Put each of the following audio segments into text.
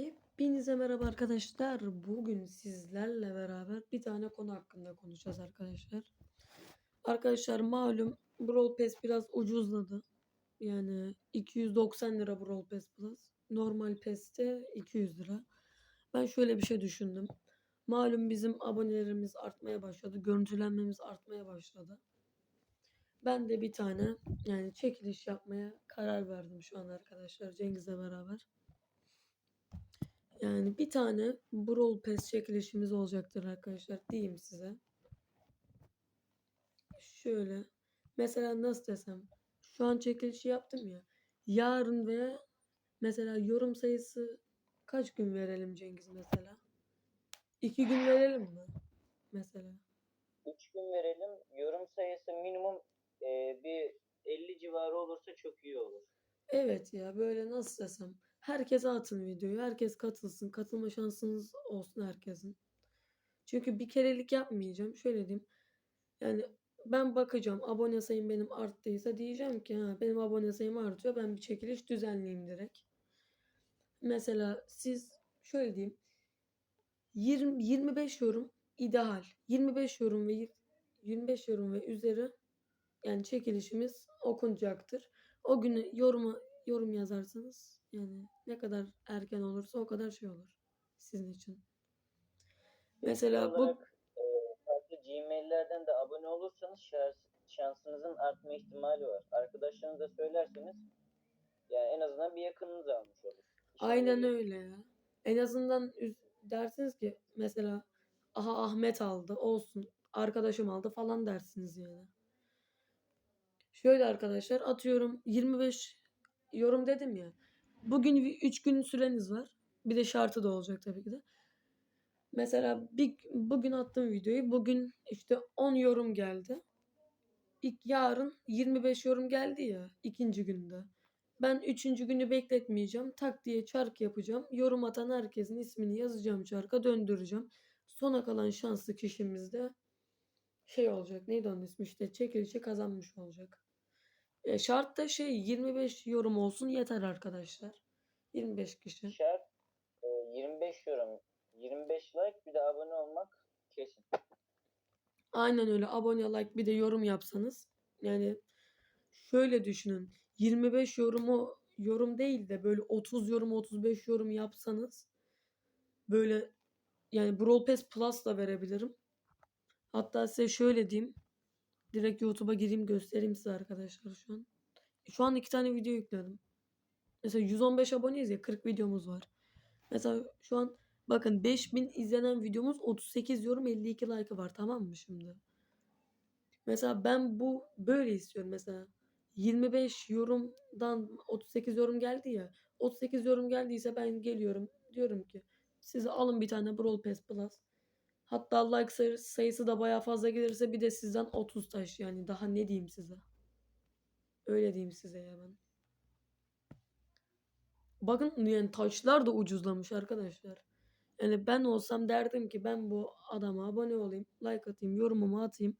Hepinize merhaba arkadaşlar. Bugün sizlerle beraber bir tane konu hakkında konuşacağız arkadaşlar. Arkadaşlar malum Brawl Pass biraz ucuzladı. Yani 290 lira Brawl Pass Plus. Normal Pass'te 200 lira. Ben şöyle bir şey düşündüm. Malum bizim abonelerimiz artmaya başladı. Görüntülenmemiz artmaya başladı. Ben de bir tane yani çekiliş yapmaya karar verdim şu an arkadaşlar Cengiz'le beraber. Yani bir tane Brawl Pass çekilişimiz olacaktır arkadaşlar diyeyim size. Şöyle mesela nasıl desem şu an çekilişi yaptım ya. Yarın veya mesela yorum sayısı kaç gün verelim Cengiz mesela? İki gün verelim mi? Mesela. 3 gün verelim. Yorum sayısı minimum e, bir 50 civarı olursa çok iyi olur. Evet ya böyle nasıl desem. Herkese atın videoyu. Herkes katılsın. Katılma şansınız olsun herkesin. Çünkü bir kerelik yapmayacağım. Şöyle diyeyim. Yani ben bakacağım. Abone sayım benim arttıysa diyeceğim ki ha, benim abone sayım artıyor. Ben bir çekiliş düzenleyeyim direkt. Mesela siz şöyle diyeyim. 20, 25 yorum ideal. 25 yorum ve yir- 25 yorum ve üzeri yani çekilişimiz okunacaktır. O günü yoruma yorum yazarsanız yani ne kadar erken olursa o kadar şey olur sizin için. Mesela bu olarak e, farklı Gmail'lerden de abone olursanız şans, şansınızın artma ihtimali var. Arkadaşlarınıza söylerseniz yani en azından bir yakınınız almış olur. aynen İnşallah öyle ya. En azından dersiniz ki mesela aha Ahmet aldı olsun arkadaşım aldı falan dersiniz yani. Şöyle arkadaşlar atıyorum 25 yorum dedim ya. Bugün 3 gün süreniz var. Bir de şartı da olacak tabii ki de. Mesela bir, bugün attığım videoyu bugün işte 10 yorum geldi. İlk yarın 25 yorum geldi ya ikinci günde. Ben üçüncü günü bekletmeyeceğim. Tak diye çark yapacağım. Yorum atan herkesin ismini yazacağım çarka döndüreceğim. Sona kalan şanslı kişimiz de şey olacak. Neydi onun ismi işte çekilişi kazanmış olacak. E, şart da şey 25 yorum olsun yeter arkadaşlar. 25 kişi. Şart e, 25 yorum, 25 like bir de abone olmak kesin. Aynen öyle. Abone, like bir de yorum yapsanız. Yani şöyle düşünün. 25 yorumu yorum değil de böyle 30 yorum 35 yorum yapsanız böyle yani Brawl Pass Plus da verebilirim. Hatta size şöyle diyeyim. Direkt YouTube'a gireyim göstereyim size arkadaşlar şu an. Şu an iki tane video yükledim. Mesela 115 aboneyiz ya 40 videomuz var. Mesela şu an bakın 5000 izlenen videomuz 38 yorum 52 like var tamam mı şimdi? Mesela ben bu böyle istiyorum mesela. 25 yorumdan 38 yorum geldi ya. 38 yorum geldiyse ben geliyorum. Diyorum ki size alın bir tane Brawl Pass Plus. Hatta like sayı- sayısı da bayağı fazla gelirse bir de sizden 30 taş yani daha ne diyeyim size. Öyle diyeyim size ya ben. Bakın yani taşlar da ucuzlamış arkadaşlar. Yani ben olsam derdim ki ben bu adama abone olayım, like atayım, yorumumu atayım.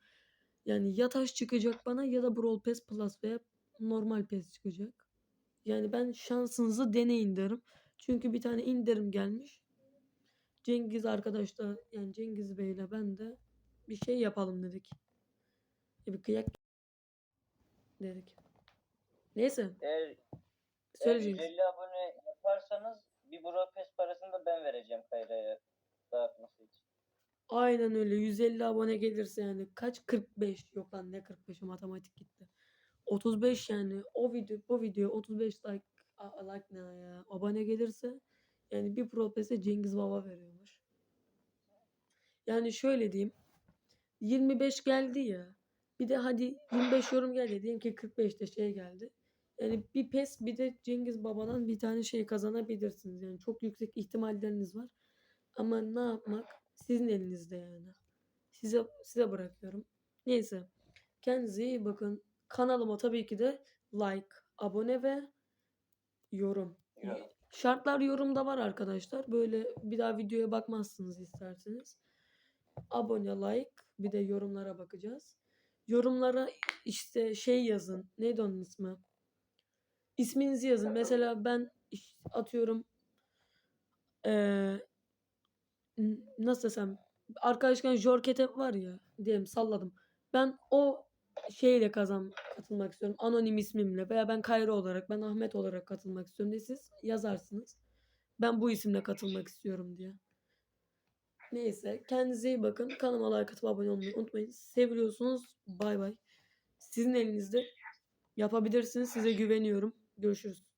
Yani ya taş çıkacak bana ya da Brawl Pass Plus veya normal Pass çıkacak. Yani ben şansınızı deneyin derim. Çünkü bir tane indirim gelmiş. Cengiz arkadaşlar yani Cengiz Bey'le ben de bir şey yapalım dedik. Ya bir kıyak dedik. Neyse Eğer, eğer söyle Cengiz. 150 abone yaparsanız bir Pass parasını da ben vereceğim Kayra'ya dağıtması için. Aynen öyle 150 abone gelirse yani kaç 45 yok lan ne 45 matematik gitti. 35 yani o video bu video 35 like a- like ne ya abone gelirse yani bir Pro Cengiz Baba veriyormuş. Yani şöyle diyeyim 25 geldi ya bir de hadi 25 yorum geldi diyelim ki 45'te şey geldi. Yani bir PES bir de Cengiz Baba'dan bir tane şey kazanabilirsiniz. Yani çok yüksek ihtimalleriniz var. Ama ne yapmak sizin elinizde yani. Size size bırakıyorum. Neyse. Kendinize iyi bakın. Kanalıma tabii ki de like, abone ve yorum. Yorum. Şartlar yorumda var arkadaşlar. Böyle bir daha videoya bakmazsınız isterseniz. Abone, like, bir de yorumlara bakacağız. Yorumlara işte şey yazın. Neydi onun ismi? İsminizi yazın. Mesela ben atıyorum eee, n- nasıl desem arkadaşken Jorkete var ya diyelim salladım. Ben o şeyle kazan katılmak istiyorum. Anonim ismimle veya ben Kayra olarak ben Ahmet olarak katılmak istiyorum diye siz yazarsınız. Ben bu isimle katılmak istiyorum diye. Neyse kendinize iyi bakın. Kanalıma like atıp abone olmayı unutmayın. Seviyorsunuz. Bay bay. Sizin elinizde yapabilirsiniz. Size güveniyorum. Görüşürüz.